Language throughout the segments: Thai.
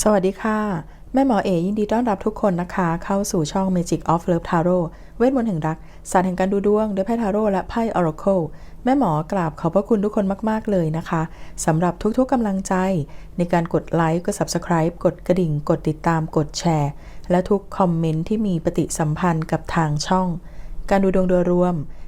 สวัสดีค่ะ แม่หมอเอยินดีต้อนรับทุกคนนะคะ เข้าสู่ช่อง Magic of Love Tarot เวทมนต์แห่งรัก ศาสตร์แห่งการดูดวงด้วยไพ่ทาโร่และไพ่ Oracle แม่หมอกราบขอบพระคุณทุกคนมาก ๆ เลยนะคะสำหรับทุกๆกำลังใจ ในการกดไลค์กด Subscribe กดกระดิ่ง กดติดตามกดแชร์ และทุกคอมเมนต์ที่มีปฏิสัมพันธ์กับทางช่อง การดูดวงโดยรวม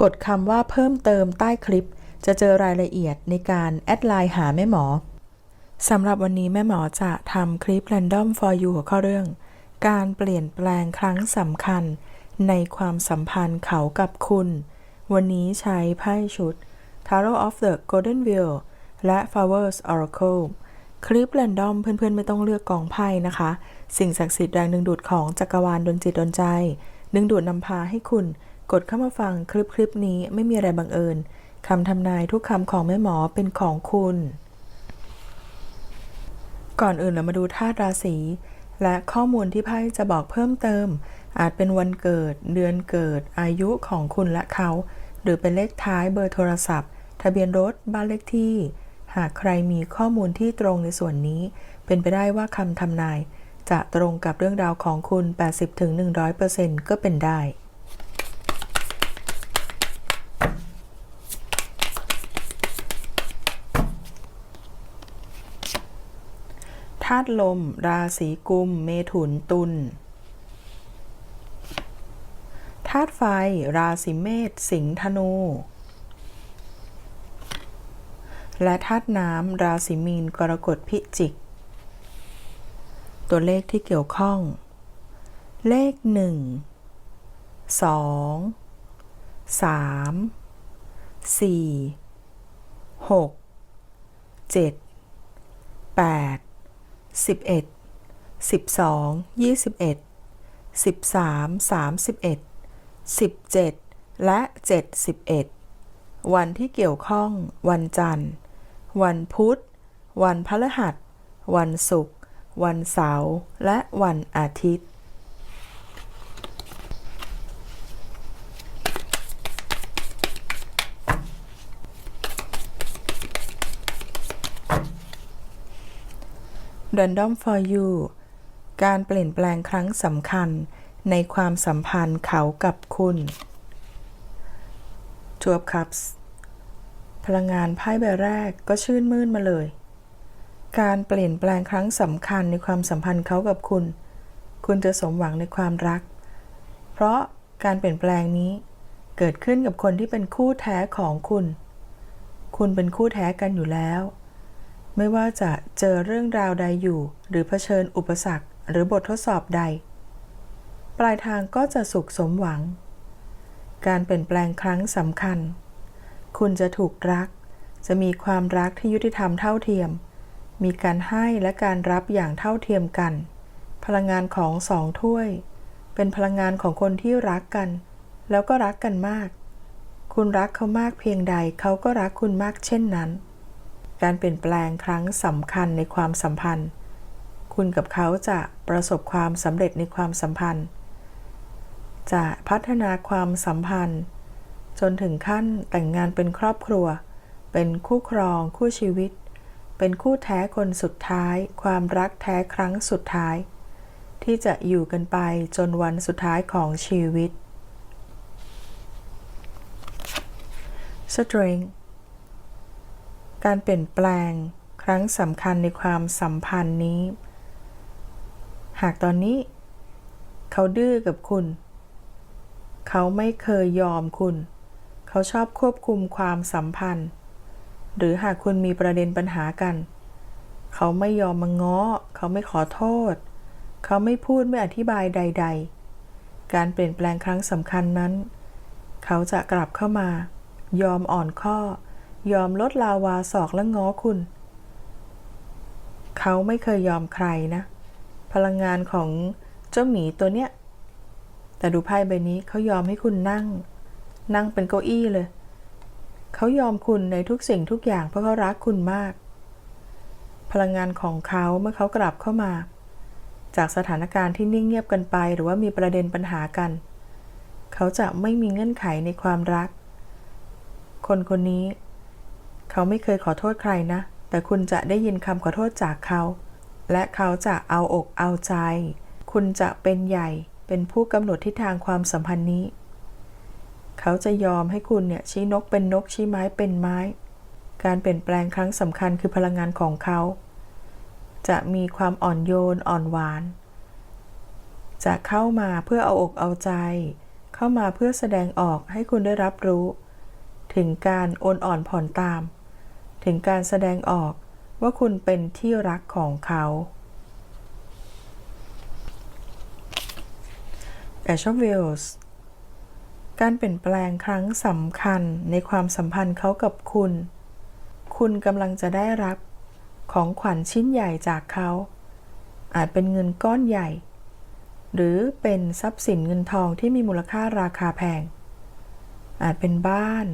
กดคำว่าเพิ่มเติมใต้คลิป จะเจอรายละเอียดในการแอดไลน์หาแม่หมอสำหรับวันนี้แม่หมอจะทำคลิป Random for you หัวข้อเรื่อง การเปลี่ยนแปลงครั้งสำคัญ ในความสัมพันธ์เขากับคุณ วันนี้ใช้ไพ่ชุด Tarot of the Golden Wheel และ Flowers Oracle คลิป Random เพื่อนๆ ไม่ต้องเลือกกองไพ่นะคะ สิ่งศักดิ์สิทธิ์แรงดึงดูดของจักรวาลดนจิตดนใจ ดึงดูดนำพาให้คุณ กดเข้ามาฟังคลิปคลิปนี้ไม่มีอะไรบังเอิญคำทำนายทุกคำของแม่หมอเป็นของคุณ ก่อนอื่นเรามาดูธาตุราศีและข้อมูลที่ไพ่จะบอกเพิ่มเติม อาจเป็นวันเกิด เดือนเกิด อายุของคุณและเขา หรือเป็นเลขท้ายเบอร์โทรศัพท์ ทะเบียนรถบ้านเลขที่ หากใครมีข้อมูลที่ตรงในส่วนนี้ เป็นไปได้ว่าคำทำนาย จะตรงกับเรื่องราวของคุณ 80-100%ก็เป็นได้ ธาตุลม ราศีกุม เมถุนตุลธาตุไฟ ราศีเมษสิงห์ธนู และธาตุน้ำราศีมีนกรกฎพิจิก ตัวเลขที่เกี่ยวข้อง เลขหนึ่งสองสามสี่หกเจ็ดแปด สิบเอ็ดสิบสองยี่สิบเอ็ดสิบสามสามสิบเอ็ดสิบเจ็ดและเจ็ดสิบเอ็ดวันที่เกี่ยวข้อง วันจันทร์ วันพุธ วันพฤหัส วันศุกร์ วันเสาร์ และวันอาทิตย์ Random for you การเปลี่ยนแปลงครั้งสำคัญในความสัมพันธ์เขากับคุณ Two of Cups พลังงานไพ่ใบแรกก็ชื่นมื่นมาเลย การเปลี่ยนแปลงครั้งสำคัญในความสัมพันธ์เขากับคุณ คุณจะสมหวังในความรัก เพราะการเปลี่ยนแปลงนี้เกิดขึ้นกับคนที่เป็นคู่แท้ของคุณ คุณเป็นคู่แท้กันอยู่แล้ว ไม่ว่าจะเจอเรื่องราวใดอยู่ หรือเผชิญอุปสรรคหรือบททดสอบใด ปลายทางก็จะสุขสมหวัง การเปลี่ยนแปลงครั้งสำคัญ คุณจะถูกรัก จะมีความรักที่ยุติธรรมเท่าเทียม มีการให้และการรับอย่างเท่าเทียมกัน พลังงานของสองถ้วย เป็นพลังงานของคนที่รักกัน แล้วก็รักกันมาก คุณรักเขามากเพียงใดเขาก็รักคุณมากเช่นนั้น การเปลี่ยนแปลงครั้งสำคัญในความสัมพันธ์ คุณกับเขาจะประสบความสำเร็จในความสัมพันธ์ จะพัฒนาความสัมพันธ์ จนถึงขั้นแต่งงานเป็นครอบครัว เป็นคู่ครอง คู่ชีวิต เป็นคู่แท้คนสุดท้าย ความรักแท้ครั้งสุดท้าย ที่จะอยู่กันไปจนวันสุดท้ายของชีวิต Strength การเปลี่ยนแปลงครั้งสำคัญในความสัมพันธ์นี้ หากตอนนี้ เขาดื้อกับคุณ เขาไม่เคยยอมคุณ เขาชอบควบคุมความสัมพันธ์ หรือหากคุณมีประเด็นปัญหากัน เขาไม่ยอมมาง้อ เขาไม่ขอโทษ เขาไม่พูดไม่อธิบายใด ๆ การเปลี่ยนแปลงครั้งสำคัญนั้น เขาจะกลับเข้ามายอมอ่อนข้อ ยอมลดลาวาศอกและง้อคุณ เขาไม่เคยยอมใครนะ พลังงานของเจ้าหมีตัวเนี้ย แต่ดูไพ่ใบนี้เขายอมให้คุณนั่ง นั่งเป็นเก้าอี้เลย เขายอมคุณในทุกสิ่งทุกอย่างเพราะเขารักคุณมาก พลังงานของเขาเมื่อเขากลับเข้ามา จากสถานการณ์ที่นิ่งเงียบกันไป หรือว่ามีประเด็นปัญหากัน เขาจะไม่มีเงื่อนไขในความรัก คนคนนี้ เขาไม่เคยขอโทษใครนะ แต่คุณจะได้ยินคำขอโทษจากเขา และเขาจะเอาอกเอาใจ คุณจะเป็นใหญ่ เป็นผู้กำหนดทิศทางความสัมพันธ์นี้ เขาจะยอมให้คุณเนี่ยชี้นกเป็นนกชี้ไม้เป็นไม้ การเปลี่ยนแปลงครั้งสำคัญคือพลังงานของเขา จะมีความอ่อนโยนอ่อนหวาน จะเข้ามาเพื่อเอาอกเอาใจ เข้ามาเพื่อแสดงออกให้คุณได้รับรู้ ถึงการโอนอ่อนผ่อนตาม ถึงการแสดงออกว่าคุณเป็นที่รักของเขา a s h of Wheels การเปลี่ยนแปลงครั้งสำคัญในความสัมพันธ์เขากับคุณ คุณกำลังจะได้รับของขวัญชิ้นใหญ่จากเขา อาจเป็นเงินก้อนใหญ่ หรือเป็นทรัพย์สินเงินทองที่มีมูลค่าราคาแพง อาจเป็นบ้าน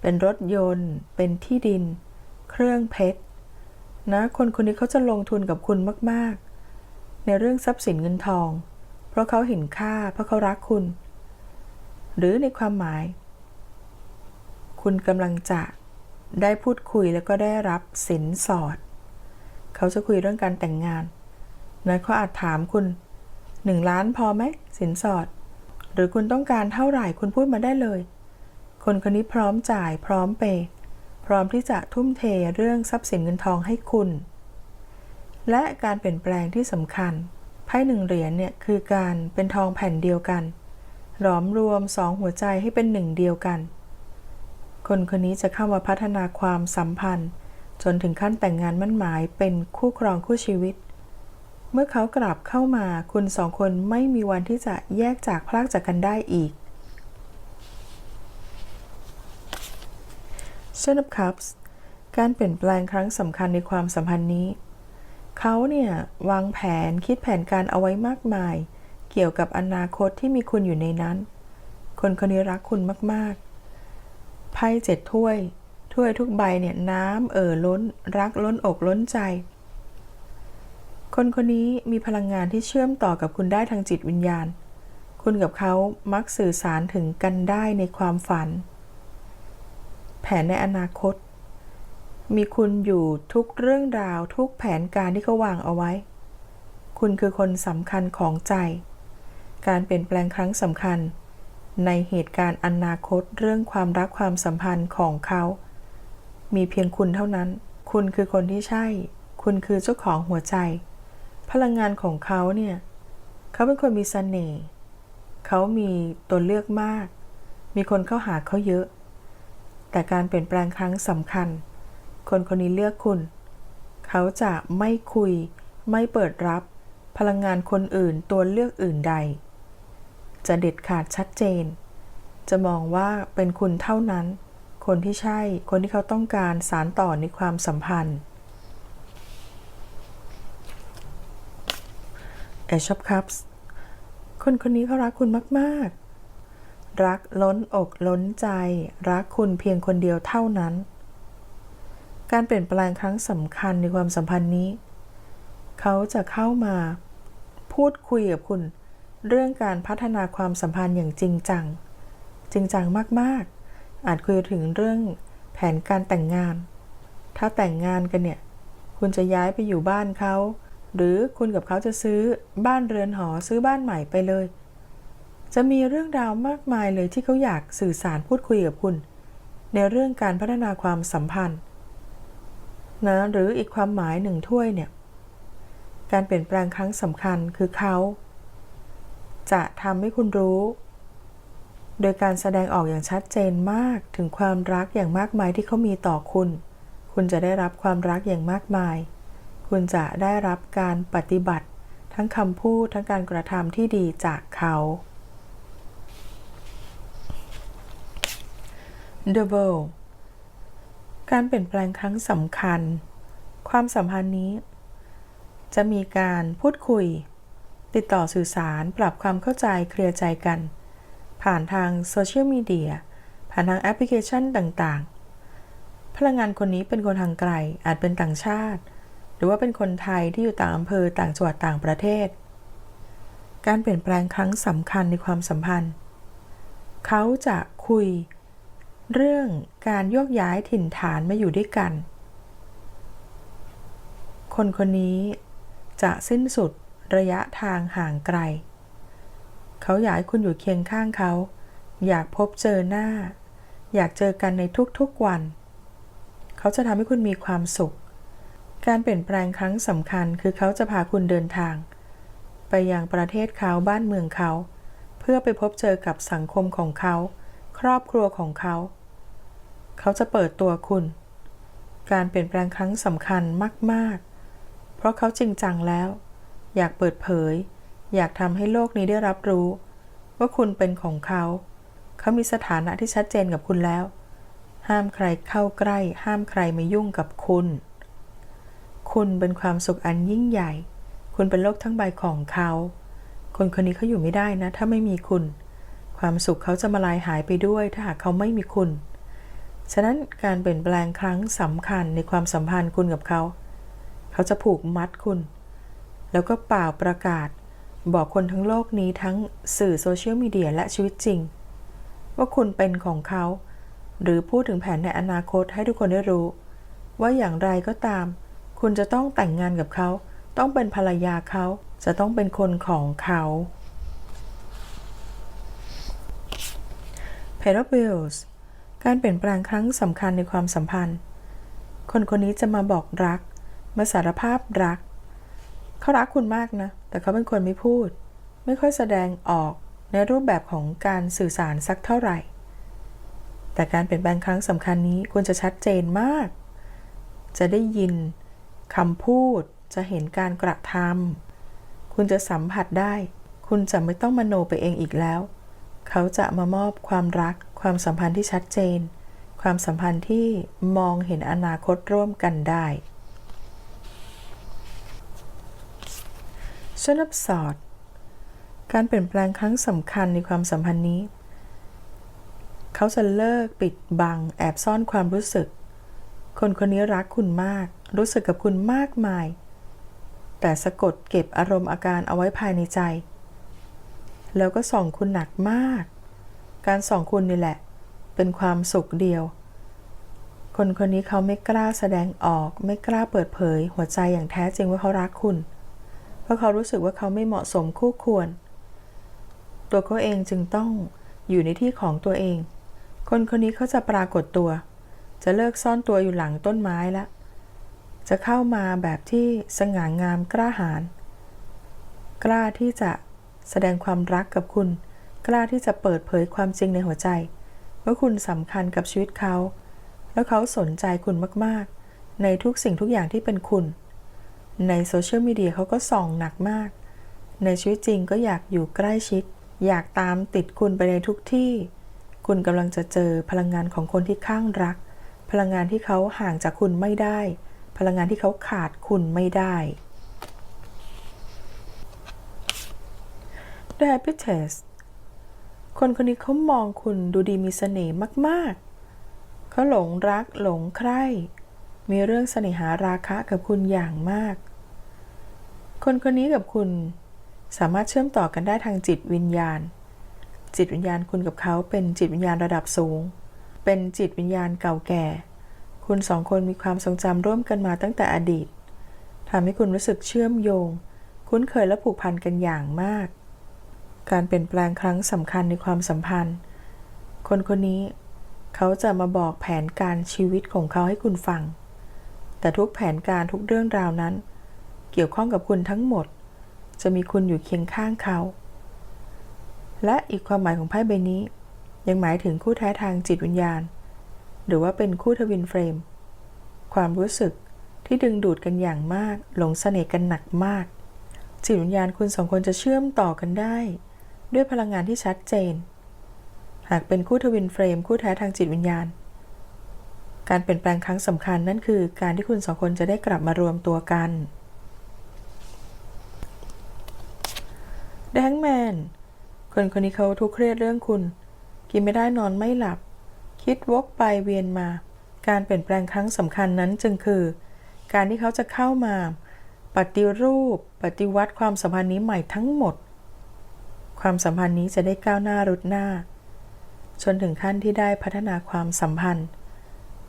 เป็นรถยนต์ เป็นที่ดิน เครื่องเพชรนะคนคนนี้เขาจะลงทุนกับคุณมาก ๆ ในเรื่องทรัพย์สินเงินทอง เพราะเขาเห็นค่าเพราะเขารักคุณ หรือในความหมาย คุณกำลังจะได้พูดคุยแล้วก็ได้รับสินสอด เขาจะคุยเรื่องการแต่งงานนะเขาอาจถามคุณหนึ่งล้านพอไหมสินสอด หรือคุณต้องการเท่าไหร่คุณพูดมาได้เลย คนคนนี้พร้อมจ่ายพร้อมเปย์ พร้อมที่จะทุ่มเทเรื่องทรัพย์สินเงินทองให้คุณ และการเปลี่ยนแปลงที่สำคัญไพ่หนึ่งเหรียญเนี่ยคือการเป็นทองแผ่นเดียวกัน หลอมรวมสองหัวใจให้เป็นหนึ่งเดียวกัน คนคนนี้จะเข้ามาพัฒนาความสัมพันธ์ จนถึงขั้นแต่งงานมั่นหมายเป็นคู่ครองคู่ชีวิต เมื่อเขากลับเข้ามาคุณสองคนไม่มีวันที่จะแยกจากพลากจากกันได้อีก Ten of Cups การเปลี่ยนแปลงครั้งสำคัญในความสัมพันธ์นี้ เขาเนี่ยวางแผนคิดแผนการเอาไว้มากมาย เกี่ยวกับอนาคตที่มีคุณอยู่ในนั้น คนคนนี้รักคุณมากๆ ไพ่เจ็ดถ้วย ถ้วยทุกใบเนี่ยน้ำเอ่อล้น รักล้นอกล้นใจ คนคนนี้มีพลังงานที่เชื่อมต่อกับคุณได้ทางจิตวิญญาณ คุณกับเขามักสื่อสารถึงกันได้ในความฝัน แผนในอนาคต มีคุณอยู่ทุกเรื่องราวทุกแผนการที่เขาวางเอาไว้ คุณคือคนสำคัญของใจ การเปลี่ยนแปลงครั้งสำคัญ ในเหตุการณ์อนาคตเรื่องความรักความสัมพันธ์ของเขา มีเพียงคุณเท่านั้น คุณคือคนที่ใช่ คุณคือเจ้าของหัวใจ พลังงานของเขาเนี่ย เขาเป็นคนมีเสน่ห์เขามีตัวเลือกมาก มีคนเข้าหาเขาเยอะ แต่การเปลี่ยนแปลงครั้งสำคัญ คนคนนี้เลือกคุณ เขาจะไม่คุย ไม่เปิดรับ พลังงานคนอื่นตัวเลือกอื่นใด จะเด็ดขาดชัดเจน จะมองว่าเป็นคุณเท่านั้น คนที่ใช่ คนที่เขาต้องการสารต่อในความสัมพันธ์ Ace of Cups คนคนนี้เขารักคุณมาก ๆ รักล้นอกล้นใจ รักคุณเพียงคนเดียวเท่านั้น การเปลี่ยนแปลงครั้งสำคัญในความสัมพันธ์นี้ เขาจะเข้ามา พูดคุยกับคุณ เรื่องการพัฒนาความสัมพันธ์อย่างจริงจัง จริงจังมากๆ อาจคุยถึงเรื่องแผนการแต่งงาน ถ้าแต่งงานกันเนี่ย คุณจะย้ายไปอยู่บ้านเขา หรือคุณกับเขาจะซื้อบ้านเรือนหอซื้อบ้านใหม่ไปเลย จะมีเรื่องราวมากมายเลยที่เขาอยากสื่อสารพูดคุยกับคุณ ในเรื่องการพัฒนาความสัมพันธ์นะหรืออีกความหมายหนึ่งถ้วยเนี่ย การเปลี่ยนแปลงครั้งสำคัญคือเขา จะทำให้คุณรู้ โดยการแสดงออกอย่างชัดเจนมากถึงความรักอย่างมากมายที่เขามีต่อคุณ คุณจะได้รับความรักอย่างมากมาย คุณจะได้รับการปฏิบัติ ทั้งคำพูดทั้งการกระทำที่ดีจากเขา The World การเปลี่ยนแปลงครั้งสำคัญ ความสัมพันธ์นี้ จะมีการพูดคุย ติดต่อสื่อสารปรับความเข้าใจเคลียร์ใจกัน ผ่านทางโซเชียลมีเดียผ่านทางแอปพลิเคชันต่างๆ พลังงานคนนี้เป็นคนทางไกลอาจเป็นต่างชาติ หรือว่าเป็นคนไทยที่อยู่ต่างอำเภอต่างจังหวัดต่างประเทศ การเปลี่ยนแปลงครั้งสำคัญในความสัมพันธ์ เขาจะคุย เรื่องการโยกย้ายถิ่นฐานมาอยู่ด้วยกัน คนคนนี้จะสิ้นสุดระยะทางห่างไกล เขาอยากให้คุณอยู่เคียงข้างเขา อยากพบเจอหน้า อยากเจอกันในทุกๆวัน เขาจะทำให้คุณมีความสุข การเปลี่ยนแปลงครั้งสำคัญคือเขาจะพาคุณเดินทาง ไปยังประเทศเขาบ้านเมืองเขา เพื่อไปพบเจอกับสังคมของเขา ครอบครัวของเขา เขาจะเปิดตัวคุณ การเปลี่ยนแปลงครั้งสำคัญมาก ๆ เพราะเขาจริงจังแล้ว อยากเปิดเผย อยากทำให้โลกนี้ได้รับรู้ ว่าคุณเป็นของเขา เขามีสถานะที่ชัดเจนกับคุณแล้ว ห้ามใครเข้าใกล้ ห้ามใครมายุ่งกับคุณ คุณเป็นความสุขอันยิ่งใหญ่ คุณเป็นโลกทั้งใบของเขา คนคนนี้เขาอยู่ไม่ได้นะ ถ้าไม่มีคุณ ความสุขเขาจะมาลายหายไปด้วย ถ้าหากเขาไม่มีคุณ ฉะนั้นการเปลี่ยนแปลงครั้งสำคัญในความสัมพันธ์คุณกับเขา เขาจะผูกมัดคุณ แล้วก็เปล่าประกาศ บอกคนทั้งโลกนี้ทั้งสื่อโซเชียลมีเดียและชีวิตจริง ว่าคุณเป็นของเขา หรือพูดถึงแผนในอนาคตให้ทุกคนได้รู้ ว่าอย่างไรก็ตาม คุณจะต้องแต่งงานกับเขา ต้องเป็นภรรยาเขา จะต้องเป็นคนของเขา p e d a b i l l s การเปลี่ยนแปลงครั้งสำคัญในความสัมพันธ์ คนคนนี้จะมาบอกรัก มาสารภาพรัก เขารักคุณมากนะ แต่เขาเป็นคนไม่พูด ไม่ค่อยแสดงออกในรูปแบบของการสื่อสารสักเท่าไหร่ แต่การเปลี่ยนแปลงครั้งสำคัญนี้ควรจะชัดเจนมาก จะได้ยินคำพูด จะเห็นการกระทำคุณจะสัมผัสได้ คุณจะไม่ต้องมโนไปเองอีกแล้ว เขาจะมามอบความรัก ความสัมพันธ์ที่ชัดเจน ความสัมพันธ์ที่มองเห็นอนาคตร่วมกันได้ชนับสอด การเปลี่ยนแปลงครั้งสำคัญในความสัมพันธ์นี้ เขาจะเลิกปิดบัง แอบซ่อนความรู้สึก คนคนนี้รักคุณมาก รู้สึกกับคุณมากมาย แต่สะกดเก็บอารมณ์อาการเอาไว้ภายในใจ แล้วก็ส่องคุณหนักมาก การส่องคุณนี่แหละ เป็นความสุขเดียว คนคนนี้เขาไม่กล้าแสดงออก ไม่กล้าเปิดเผย หัวใจอย่างแท้จริงว่าเขารักคุณ เพราะเขารู้สึกว่าเขาไม่เหมาะสมคู่ควร ตัวเขาเองจึงต้องอยู่ในที่ของตัวเอง คนคนนี้เขาจะปรากฏตัว จะเลิกซ่อนตัวอยู่หลังต้นไม้แล้วจะเข้ามาแบบที่สง่างามกล้าหาญ กล้าที่จะแสดงความรักกับคุณ กล้าที่จะเปิดเผยความจริงในหัวใจ ว่าคุณสำคัญกับชีวิตเขา แล้วเขาสนใจคุณมากๆ ในทุกสิ่งทุกอย่างที่เป็นคุณ ในโซเชียลมีเดียเขาก็ส่องหนักมาก ในชีวิตจริงก็อยากอยู่ใกล้ชิด อยากตามติดคุณไปในทุกที่ คุณกำลังจะเจอพลังงานของคนที่ข้างรัก พลังงานที่เขาห่างจากคุณไม่ได้ พลังงานที่เขาขาดคุณไม่ได้ The Happy Test คนคนนี้เขามองคุณดูดีมีเสน่ห์มาก ๆ เขาหลงรักหลงใคร่ มีเรื่องเสน่หาราคะกับคุณอย่างมาก คนคนนี้กับคุณสามารถเชื่อมต่อกันได้ทางจิตวิญญาณ จิตวิญญาณคุณกับเขาเป็นจิตวิญญาณระดับสูง เป็นจิตวิญญาณเก่าแก่ คุณสองคนมีความทรงจำร่วมกันมาตั้งแต่อดีตทำให้คุณรู้สึกเชื่อมโยง คุ้นเคยและผูกพันกันอย่างมาก การเปลี่ยนแปลงครั้งสำคัญในความสัมพันธ์ คนคนนี้เขาจะมาบอกแผนการชีวิตของเขาให้คุณฟัง แต่ทุกแผนการทุกเรื่องราวนั้น เกี่ยวข้องกับคุณทั้งหมด จะมีคุณอยู่เคียงข้างเขา และอีกความหมายของไพ่ใบนี้ ยังหมายถึงคู่แท้ทางจิตวิญญาณ หรือว่าเป็นคู่ทวินเฟรม ความรู้สึกที่ดึงดูดกันอย่างมาก หลงเสน่ห์กันหนักมาก จิตวิญญาณคุณสองคนจะเชื่อมต่อกันได้ ด้วยพลังงานที่ชัดเจน หากเป็นคู่ทวินเฟรม คู่แท้ทางจิตวิญญาณ การเปลี่ยนแปลงครั้งสำคัญนั่นคือ การที่คุณสองคนจะได้กลับมารวมตัวกัน The Hangman คนคนนี้เขาทุกข์เครียดเรื่องคุณ กินไม่ได้นอนไม่หลับ คิดวกไปเวียนมา การเปลี่ยนแปลงครั้งสำคัญนั้นจึงคือ การที่เขาจะเข้ามา ปฏิรูป ปฏิวัติความสัมพันธ์นี้ใหม่ทั้งหมด ความสัมพันธ์นี้จะได้ก้าวหน้ารุดหน้า จนถึงขั้นที่ได้พัฒนาความสัมพันธ์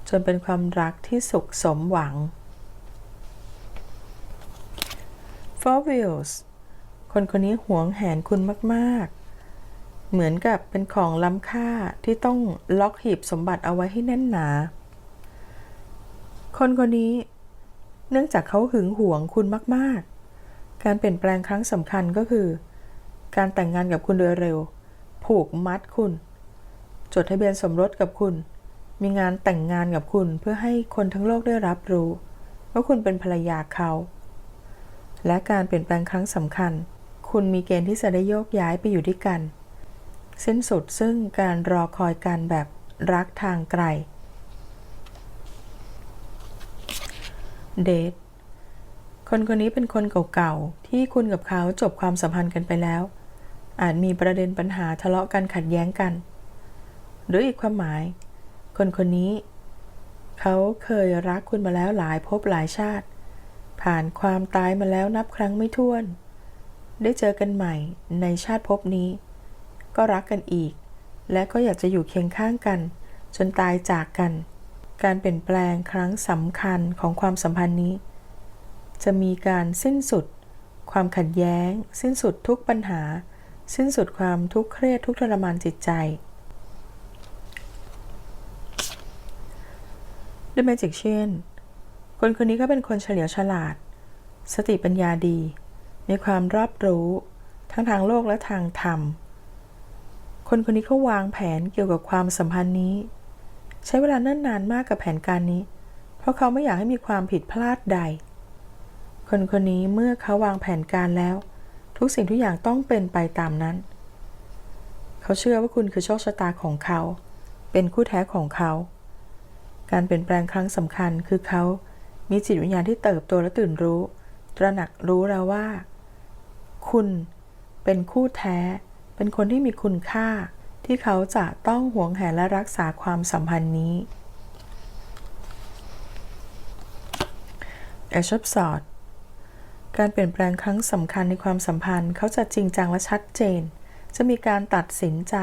จนเป็นความรักที่สุขสมหวัง Four Wheels คนคนนี้หวงแหนคุณมากๆ เหมือนกับเป็นของล้ำค่าที่ต้องล็อกหีบสมบัติเอาไว้ให้แน่นหนา คนคนนี้เนื่องจากเขาหึงหวงคุณมากๆ การเปลี่ยนแปลงครั้งสำคัญก็คือ การแต่งงานกับคุณโดยเร็ว ผูกมัดคุณ จดทะเบียนสมรสกับคุณ มีงานแต่งงานกับคุณเพื่อให้คนทั้งโลกได้รับรู้ ว่าคุณเป็นภรรยาเขา และการเปลี่ยนแปลงครั้งสำคัญ คุณมีเกณฑ์ที่จะได้โยกย้ายไปอยู่ด้วยกัน สิ้นสุดซึ่งการรอคอยกันแบบรักทางไกล เดทคนคนนี้เป็นคนเก่าๆ ที่คุณกับเขาจบความสัมพันธ์กันไปแล้ว อาจมีประเด็นปัญหาทะเลาะกันขัดแย้งกัน หรืออีกความหมาย คนคนนี้ เขาเคยรักคุณมาแล้วหลายภพหลายชาติ ผ่านความตายมาแล้วนับครั้งไม่ถ้วน ได้เจอกันใหม่ในชาติภพนี้ ก็รักกันอีก และก็อยากจะอยู่เคียงข้างกัน จนตายจากกัน การเปลี่ยนแปลงครั้งสำคัญของความสัมพันธ์นี้ จะมีการสิ้นสุด ความขัดแย้ง สิ้นสุดทุกปัญหา สิ้นสุดความทุกข์เครียดทุกทรมานจิตใจ The Magician คนคนนี้ก็เป็นคนเฉลียวฉลาด สติปัญญาดี มีความรอบรู้ ทั้งทางโลกและทางธรรม คนคนนี้เขาวางแผนเกี่ยวกับความสัมพันธ์นี้ ใช้เวลาเนิ่นนานมากกับแผนการนี้ เพราะเขาไม่อยากให้มีความผิดพลาดใด คนคนนี้เมื่อเขาวางแผนการแล้ว ทุกสิ่งทุกอย่างต้องเป็นไปตามนั้น เขาเชื่อว่าคุณคือโชคชะตาของเขา เป็นคู่แท้ของเขา การเปลี่ยนแปลงครั้งสำคัญคือเขา มีจิตวิญญาณที่เติบโตและตื่นรู้ ตระหนักรู้แล้วว่า คุณเป็นคู่แท้ เป็นคนที่มีคุณค่า ที่เขาจะต้องหวงแหนและรักษาความสัมพันธ์นี้ a s h o p s o r d การเปลี่ยนแปลงครั้งสำคัญในความสัมพันธ์เขาจะจริงจังและชัดเจน จะมีการตัดสินใจ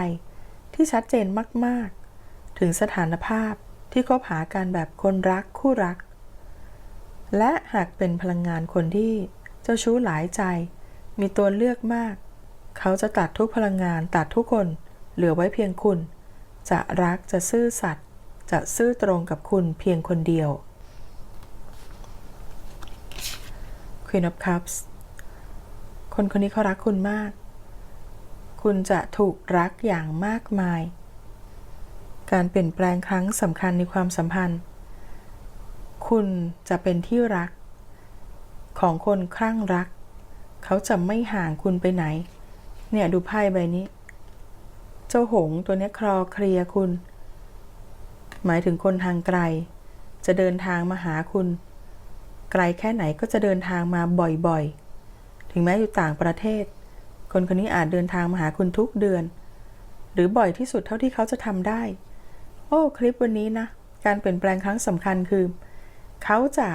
ที่ชัดเจนมาก ๆ ถึงสถานภาพที่คบหากันแบบคนรักคู่รัก และหากเป็นพลังงานคนที่เจ้าชู้หลายใจ มีตัวเลือกมาก เขาจะตัดทุกพลังงานตัดทุกคน เหลือไว้เพียงคุณ จะรักจะซื่อสัตย์จะซื่อตรงกับคุณเพียงคนเดียว Queen of Cups คนคนนี้เขารักคุณมาก คุณจะถูกรักอย่างมากมาย การเปลี่ยนแปลงครั้งสำคัญในความสัมพันธ์ คุณจะเป็นที่รัก ของคนคลั่งรัก เขาจะไม่ห่างคุณไปไหน เนี่ยดูไพ่ใบนี้ เจ้าหงส์ตัวนี้คลอเคลียคุณ หมายถึงคนทางไกล จะเดินทางมาหาคุณ ไกลแค่ไหนก็จะเดินทางมาบ่อยๆ ถึงแม้อยู่ต่างประเทศ คนคนนี้อาจเดินทางมาหาคุณทุกเดือน หรือบ่อยที่สุดเท่าที่เขาจะทำได้ โอ้คลิปวันนี้นะ การเปลี่ยนแปลงครั้งสำคัญคือ เขาจะ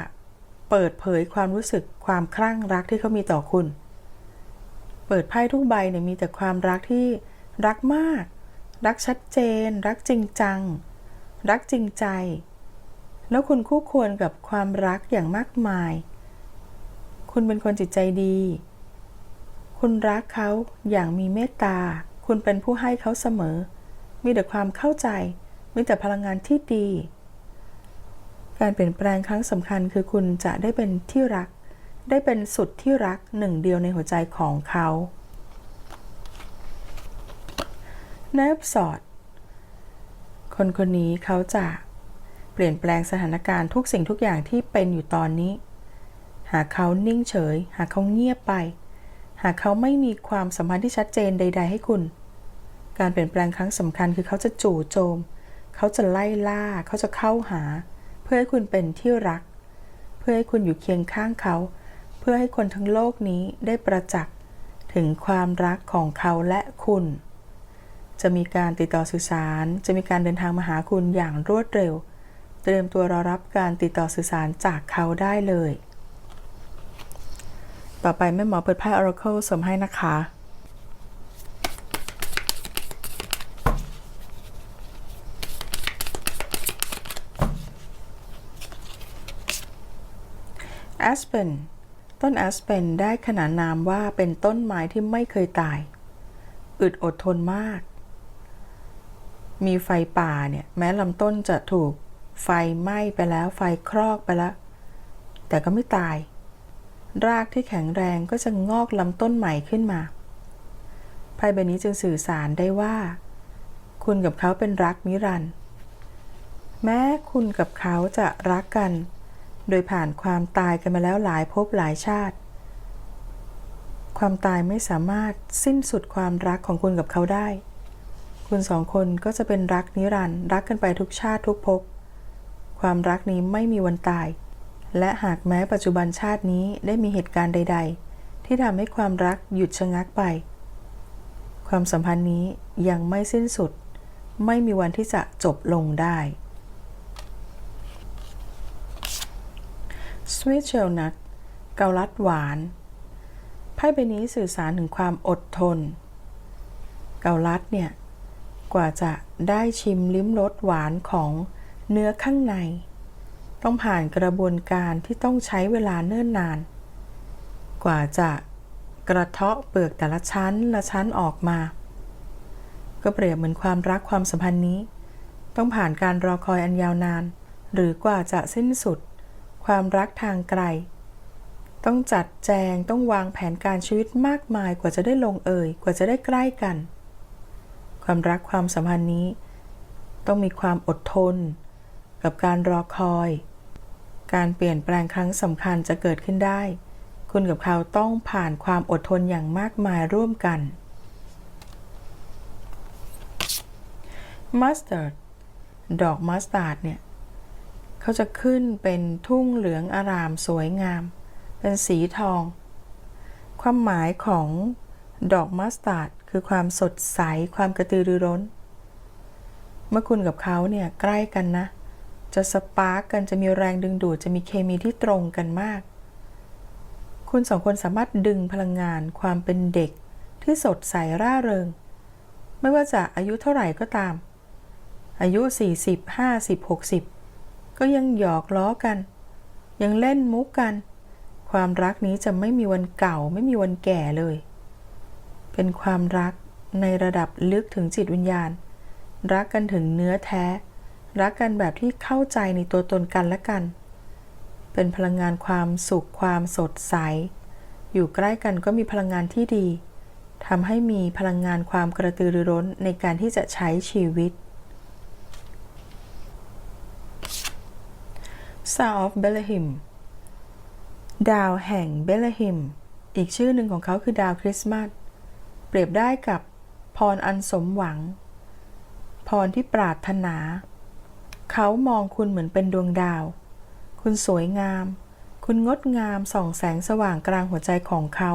เปิดเผยความรู้สึกความคลั่งรักที่เขามีต่อคุณ เปิดไพ่ทุกใบเนี่ยมีแต่ความรักที่รักมาก รักชัดเจน รักจริงจัง รักจริงใจ แล้วคุณคู่ควรกับความรักอย่างมากมาย คุณเป็นคนจิตใจดี คุณรักเขาอย่างมีเมตตา คุณเป็นผู้ให้เขาเสมอ มีแต่ความเข้าใจ มีแต่พลังงานที่ดี การเปลี่ยนแปลงครั้งสำคัญคือคุณจะได้เป็นที่รัก ได้เป็นสุดที่รักหนึ่งเดียวในหัวใจของเขาเนฟสอด คนคนนี้เขาจะ ปลี่ยนแปลงสถานการณ์ทุกสิ่งทุกอย่างที่เป็นอยู่ตอนนี้ หากเขานิ่งเฉย หากเขาเงียบไป หากเขาไม่มีความสัมพันธ์ที่ชัดเจนใด ๆ ให้คุณ การเปลี่ยนแปลงครั้งสำคัญคือเขาจะจู่โจม เขาจะไล่ล่า เขาจะเข้าหา เพื่อให้คุณเป็นที่รัก เพื่อให้คุณอยู่เคียงข้างเขา เพื่อให้คนทั้งโลกนี้ได้ประจักษ์ถึงความรักของเขาและคุณ จะมีการติดต่อสื่อสาร จะมีการเดินทางมาหาคุณอย่างรวดเร็ว เตรียมตัวรอรับการติดต่อสื่อสารจากเขาได้เลย ต่อไปแม่หมอเปิดไพ่ Oracle สมให้นะคะ Aspen ต้น Aspen ได้ขนานนามว่าเป็นต้นไม้ที่ไม่เคยตาย อึดอดทนมาก มีไฟป่าเนี่ย แม้ลำต้นจะถูก ไฟไหม้ไปแล้วไฟครอกไปแล้ว แต่ก็ไม่ตาย รากที่แข็งแรงก็จะงอกลำต้นใหม่ขึ้นมาไพ่ใบนี้จึงสื่อสารได้ว่า คุณกับเขาเป็นรักนิรันดร์แม้คุณกับเขาจะรักกัน โดยผ่านความตายกันมาแล้วหลายภพหลายชาติ ความตายไม่สามารถสิ้นสุดความรักของคุณกับเขาได้ คุณสองคนก็จะเป็นรักนิรันดร์รักกันไปทุกชาติทุกภพ ความรักนี้ไม่มีวันตาย และหากแม้ปัจจุบันชาตินี้ได้มีเหตุการณ์ใด ๆ ที่ทำให้ความรักหยุดชะงักไป ความสัมพันธ์นี้ยังไม่สิ้นสุด ไม่มีวันที่จะจบลงได้ Sweet s h e l n u t เกาลัดหวานไพ่ใบนี้สื่อสารถึงความอดทน เกาลัดเนี่ย กว่าจะได้ชิมลิ้มรสหวานของ เนื้อข้างใน ต้องผ่านกระบวนการที่ต้องใช้เวลาเนิ่นนาน กว่าจะกระเทาะเปลือกแต่ละชั้นละชั้นออกมา ก็เปรียบเหมือนความรักความสัมพันธ์นี้ ต้องผ่านการรอคอยอันยาวนาน หรือกว่าจะสิ้นสุด ความรักทางไกล ต้องจัดแจงต้องวางแผนการชีวิตมากมายกว่าจะได้ลงเอยกว่าจะได้ใกล้กัน ความรักความสัมพันธ์นี้ ต้องมีความอดทน กับการรอคอย การเปลี่ยนแปลงครั้งสำคัญจะเกิดขึ้นได้ คุณกับเขาต้องผ่านความอดทนอย่างมากมายร่วมกัน มัสตาร์ดดอกมัสตาร์ดเนี่ยเขาจะขึ้นเป็นทุ่งเหลืองอารามสวยงาม เป็นสีทอง ความหมายของดอกมัสตาร์ดคือความสดใส ความกระตือรือร้น เมื่อคุณกับเขาเนี่ยใกล้กันนะ จะสปาร์กกันจะมีแรงดึงดูดจะมีเคมีที่ตรงกันมาก คุณสองคนสามารถดึงพลังงานความเป็นเด็กที่สดใสร่าเริง ไม่ว่าจะอายุเท่าไหร่ก็ตาม อายุ 40 50 60 ก็ยังหยอกล้อกัน ยังเล่นมุกกัน ความรักนี้จะไม่มีวันเก่าไม่มีวันแก่เลย เป็นความรักในระดับลึกถึงจิตวิญญาณ รักกันถึงเนื้อแท้ รักกันแบบที่เข้าใจในตัวตนกันและกัน เป็นพลังงานความสุขความสดใส อยู่ใกล้กันก็มีพลังงานที่ดีทำให้มีพลังงานความกระตือรือร้นในการที่จะใช้ชีวิต Star of Bethlehem ดาวแห่งเบลฮิม อีกชื่อหนึ่งของเขาคือดาวคริสต์มาส เปรียบได้กับพรอันสมหวัง พรที่ปรารถนา เขามองคุณเหมือนเป็นดวงดาว คุณสวยงาม คุณงดงามส่องแสงสว่างกลางหัวใจของเขา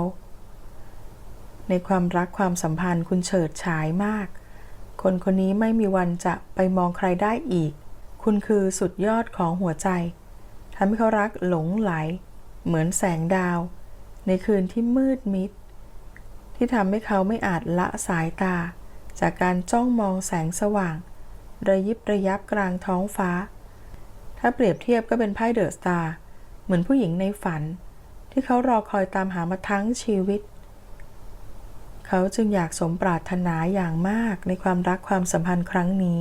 ในความรักความสัมพันธ์คุณเฉิดฉายมาก คนคนนี้ไม่มีวันจะไปมองใครได้อีก คุณคือสุดยอดของหัวใจทำให้เขารักหลงไหล เหมือนแสงดาว ในคืนที่มืดมิด ที่ทำให้เขาไม่อาจละสายตา จากการจ้องมองแสงสว่าง ระยิบระยับกลางท้องฟ้า ถ้าเปรียบเทียบก็เป็นไพ่เดอะสตาร์เหมือนผู้หญิงในฝัน ที่เขารอคอยตามหามาทั้งชีวิต เขาจึงอยากสมปรารถนาอย่างมากในความรักความสัมพันธ์ครั้งนี้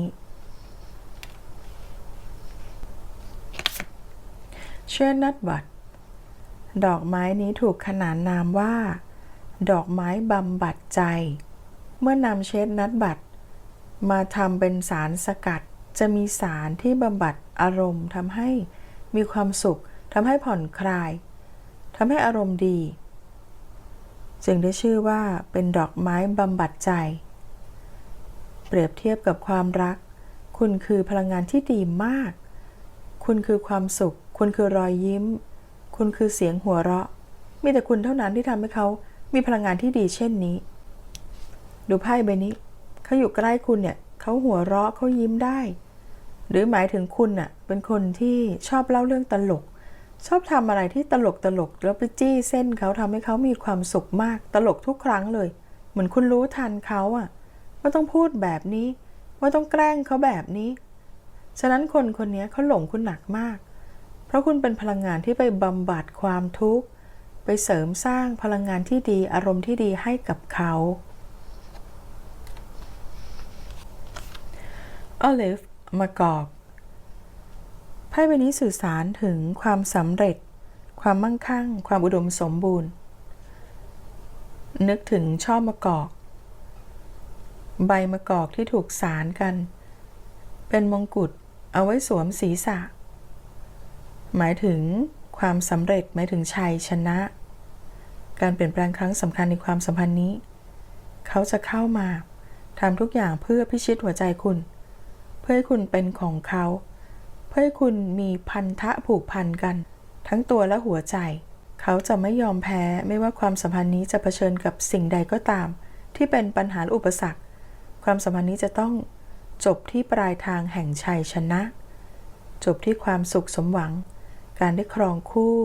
เชื่อนัดบัตดอกไม้นี้ถูกขนานนามว่า ดอกไม้บำบัดใจ เมื่อนำเชดนัดบัต มาทำเป็นสารสกัด จะมีสารที่บำบัดอารมณ์ทำให้มีความสุขทำให้ผ่อนคลายทำให้อารมณ์ดี จึงได้ชื่อว่าเป็นดอกไม้บำบัดใจ เปรียบเทียบกับความรัก คุณคือพลังงานที่ดีมาก คุณคือความสุข คุณคือรอยยิ้ม คุณคือเสียงหัวเราะ มีแต่คุณเท่านั้นที่ทำให้เขามีพลังงานที่ดีเช่นนี้ ดูไพ่ใบนี้ เขาอยู่ใกล้คุณเนี่ยเขาหัวเราะเขายิ้มได้ หรือหมายถึงคุณน่ะเป็นคนที่ชอบเล่าเรื่องตลก ชอบทำอะไรที่ตลกตลกแล้วไปจี้เส้นเขาทำให้เขามีความสุขมากตลกทุกครั้งเลย เหมือนคุณรู้ทันเขาอะว่าต้องพูดแบบนี้ ว่าต้องแกล้งเขาแบบนี้ ฉะนั้นคนคนนี้เขาหลงคุณหนักมาก เพราะคุณเป็นพลังงานที่ไปบำบัดความทุกข์ไปเสริมสร้างพลังงานที่ดีอารมณ์ที่ดีให้กับเขา ออลิฟมะกอกไพ่ใบนี้สื่อสารถึงความสำเร็จ ความมั่งคั่ง ความอุดมสมบูรณ์ นึกถึงช่อมะกอก ใบมะกอกที่ถูกสารกัน เป็นมงกุฎเอาไว้สวมศีรษะ หมายถึงความสำเร็จหมายถึงชัยชนะ การเปลี่ยนแปลงครั้งสำคัญในความสัมพันธ์นี้ เขาจะเข้ามาทำทุกอย่างเพื่อพิชิตหัวใจคุณ เพื่อให้คุณเป็นของเขา เพื่อให้คุณมีพันธะผูกพันกัน ทั้งตัวและหัวใจ เขาจะไม่ยอมแพ้ไม่ว่าความสัมพันธ์นี้จะเผชิญกับสิ่งใดก็ตาม ที่เป็นปัญหาอุปสรรค ความสัมพันธ์นี้จะต้องจบที่ปลายทางแห่งชัยชนะ จบที่ความสุขสมหวัง การได้ครองคู่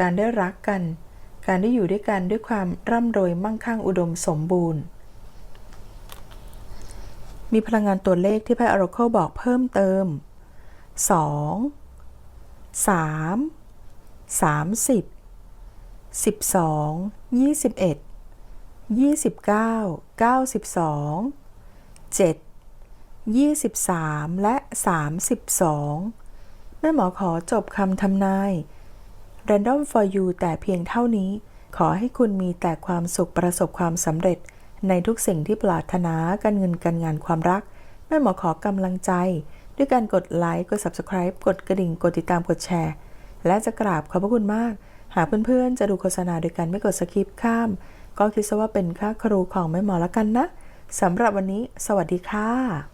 การได้รักกัน การได้อยู่ด้วยกันด้วยความร่ำรวยมั่งคั่งอุดมสมบูรณ์ มีพลังงานตัวเลขที่ไพ่ Oracle บอกเพิ่มเติม 2 3 30 12 21 29 92 7 23 และ 32 แม่หมอขอจบคำทำนาย Random for you แต่เพียงเท่านี้ ขอให้คุณมีแต่ความสุขประสบความสำเร็จ ในทุกสิ่งที่ปรารถนาการเงินการงานความรัก แม่หมอขอกำลังใจ ด้วยการกดไลค์กด Subscribe กดกระดิ่งกดติดตามกดแชร์ และจะกราบขอบพระคุณมาก หากเพื่อนๆ จะดูโฆษณาโดยการไม่กดสคิปข้าม ก็คิดซะว่าเป็นค่าครูของแม่หมอละกันนะสำหรับวันนี้ สวัสดีค่ะ